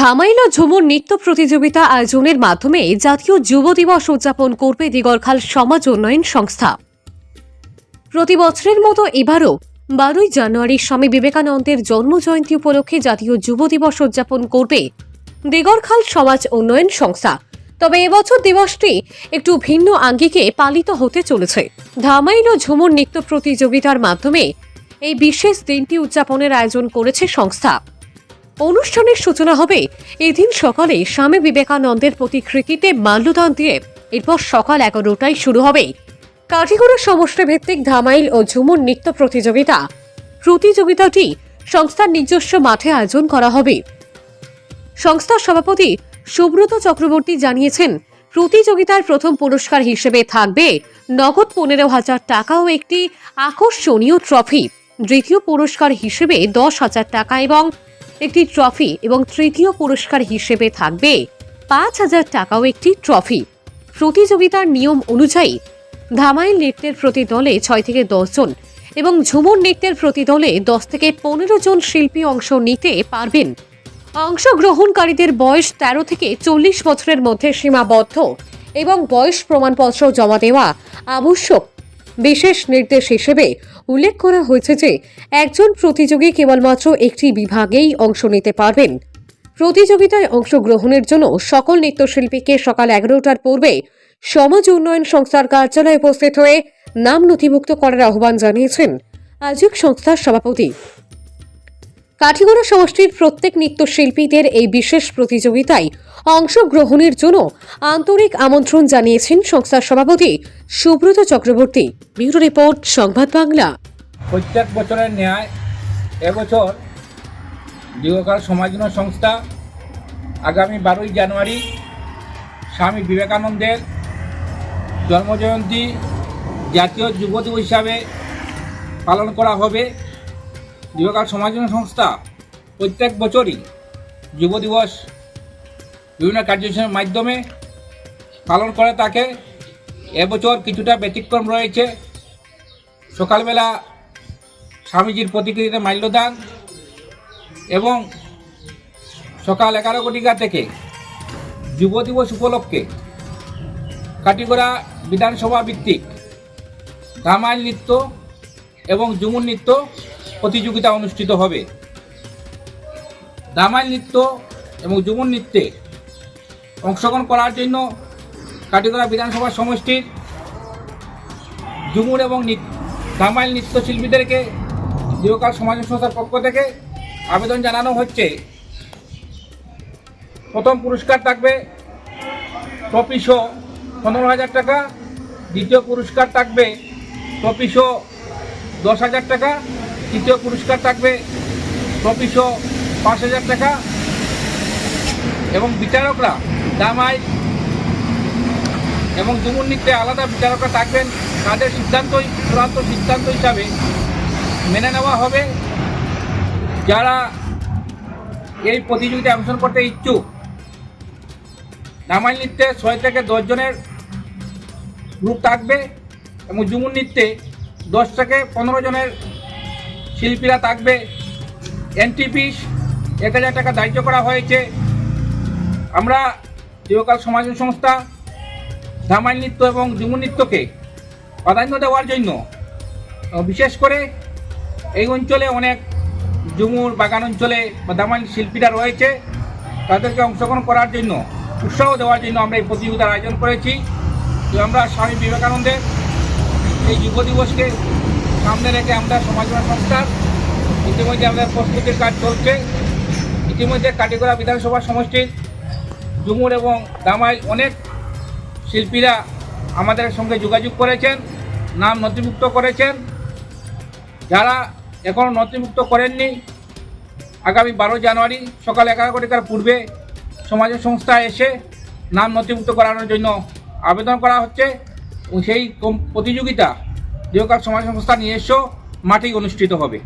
ধামাইল ঝুমুর নৃত্য প্রতিযোগিতা আয়োজনের মাধ্যমে জাতীয় যুব দিবস উদযাপন করবে দিগরখাল সমাজ উন্নয়ন সংস্থা। প্রতি বছরের মতো এবারও বারোই জানুয়ারি স্বামী বিবেকানন্দের জন্মজয়ন্তী উপলক্ষে জাতীয় যুব দিবস উদযাপন করবে দিগরখাল সমাজ উন্নয়ন সংস্থা। তবে এবছর দিবসটি একটু ভিন্ন আঙ্গিকে পালিত হতে চলেছে। ধামাইল ঝুমুর নৃত্য প্রতিযোগিতার মাধ্যমে এই বিশেষ দিনটি উদযাপনের আয়োজন করেছে সংস্থা। অনুষ্ঠানের সূচনা হবে। এদিন সকালে স্বামী বিবেকানন্দের প্রতিকৃতিতে মাল্যদান দিয়ে এরপর সকাল এগারোটায় শুরু হবে। কাঠিগড়া সমষ্টি ভিত্তিক ধামাইল ও ঝুমুর নৃত্য প্রতিযোগিতা। প্রতিযোগিতাটি সংস্থার নিজস্ব মাঠে আয়োজন করা হবে। সংস্থার সভাপতি সুব্রত চক্রবর্তী জানিয়েছেন, প্রতিযোগিতার প্রথম পুরস্কার হিসেবে থাকবে নগদ পনেরো হাজার টাকা ও একটি আকর্ষণীয় ট্রফি। দ্বিতীয় পুরস্কার হিসেবে দশ হাজার টাকা এবং একটি ট্রফি এবং তৃতীয় পুরস্কার হিসেবে থাকবে পাঁচ হাজার টাকাও একটি ট্রফি। প্রতিযোগিতার নিয়ম অনুযায়ী ধামাইল নৃত্যের প্রতি দলে ছয় থেকে দশ জন এবং ঝুমুর নৃত্যের প্রতি দলে দশ থেকে পনেরো জন শিল্পী অংশ নিতে পারবেন। অংশগ্রহণকারীদের বয়স তেরো থেকে চল্লিশ বছরের মধ্যে সীমাবদ্ধ এবং বয়স প্রমাণপত্র জমা দেওয়া আবশ্যক। বিশেষ নির্দেশ হিসেবে উল্লেখ করা হয়েছে যে একজন প্রতিযোগী কেবলমাত্র একটি বিভাগেই অংশ নিতে পারবেন। প্রতিযোগিতায় অংশগ্রহণের জন্য সকল নৃত্যশিল্পীকে সকাল এগারোটার পূর্বে সমাজ উন্নয়ন সংস্থার কার্যালয়ে উপস্থিত হয়ে নাম নথিভুক্ত করার আহ্বান জানিয়েছেন। আয়োজক সংস্থার সভাপতি কাঠিগড়া সমষ্টির প্রত্যেক নৃত্যশিল্পীদের এই বিশেষ প্রতিযোগিতায় অংশগ্রহণের জন্য আন্তরিক আমন্ত্রণ জানিয়েছেন সংস্থার সভাপতি সুব্রত চক্রবর্তী। ব্যুরো রিপোর্ট, সংবাদ বাংলা। প্রত্যেক বছরের ন্যায় এবছর দীর্ঘকাল সমাজন সংস্থা আগামী বারোই জানুয়ারি স্বামী বিবেকানন্দের জন্মজয়ন্তী জাতীয় যুব দিবস হিসাবে পালন করা হবে। দীর্ঘকাল সমাজন সংস্থা প্রত্যেক বছরই যুব দিবস বিভিন্ন কার্যক্রমের মাধ্যমে পালন করে থাকে। এবছর কিছুটা ব্যতিক্রম রয়েছে। সকালবেলা স্বামীজির প্রতিকৃতিতে মাল্যদান এবং সকাল এগারো কোটিকা থেকে যুব দিবস উপলক্ষে কাটিগড়া বিধানসভা ভিত্তিক রামায়ণ নৃত্য এবং ঝুমুর নৃত্য প্রতিযোগিতা অনুষ্ঠিত হবে। রামায়ণ নৃত্য এবং ঝুমুর নৃত্যে অংশগ্রহণ করার জন্য কাটিগড়া বিধানসভা সমষ্টির ঝুমুর এবং রামায়ণ নৃত্যশিল্পীদেরকে দীর্ঘকাল সমাজ সংস্থার পক্ষ থেকে আবেদন জানানো হচ্ছে। প্রথম পুরস্কার থাকবে ট্রফিশো পনেরো হাজার টাকা, দ্বিতীয় পুরস্কার থাকবে ট্রফিশো দশ হাজার টাকা তৃতীয় পুরস্কার থাকবে ট্রফিশো পাঁচ হাজার টাকা। এবং বিচারকরা দামাই এবং যমুন নৃত্যে আলাদা বিচারকরা থাকবেন। তাদের সিদ্ধান্তই, চূড়ান্ত সিদ্ধান্ত হিসাবে মেনে নেওয়া হবে। যারা এই প্রতিযোগিতায় অংশগ্রহণ করতে ইচ্ছুক নামাইল নৃত্যে ছয় থেকে দশ জনের গ্রুপ থাকবে এবং ঝুমুর নৃত্যে দশ থেকে পনেরো জনের শিল্পীরা থাকবে। এন্ট্রি ফিস এক হাজার টাকা ধার্য করা হয়েছে। আমরা চিরকাল সমাজ সংস্থা ধামাইল নৃত্য এবং ঝুমুর নৃত্যকে প্রাধান্য দেওয়ার জন্য বিশেষ করে এই অঞ্চলে অনেক ঝুমুর বাগান অঞ্চলে বা দামাইল শিল্পীরা রয়েছে। তাদেরকে অংশগ্রহণ করার জন্য, উৎসাহ দেওয়ার জন্য আমরা এই প্রতিযোগিতার আয়োজন করেছি। আমরা স্বামী বিবেকানন্দের এই যুব দিবসকে সামনে রেখে আমরা সমাজসেবা সংস্থার ইতিমধ্যে আমাদের প্রস্তুতির কাজ চলছে। ইতিমধ্যে কাটিগড়া বিধানসভা সমষ্টির ঝুমুর এবং দামাইল অনেক শিল্পীরা আমাদের সঙ্গে যোগাযোগ করেছেন, নাম নথিভুক্ত করেছেন। যারা এখনও নথিভুক্ত করেননি, আগামী বারো জানুয়ারি সকাল এগারো পূর্বে সমাজ সংস্থা এসে নাম নথিভুক্ত করানোর জন্য আবেদন করা হচ্ছে সেই প্রতিযোগিতা দীর্ঘকাল সমাজ সংস্থা নিয়ে নিজস্ব মাঠেই অনুষ্ঠিত হবে।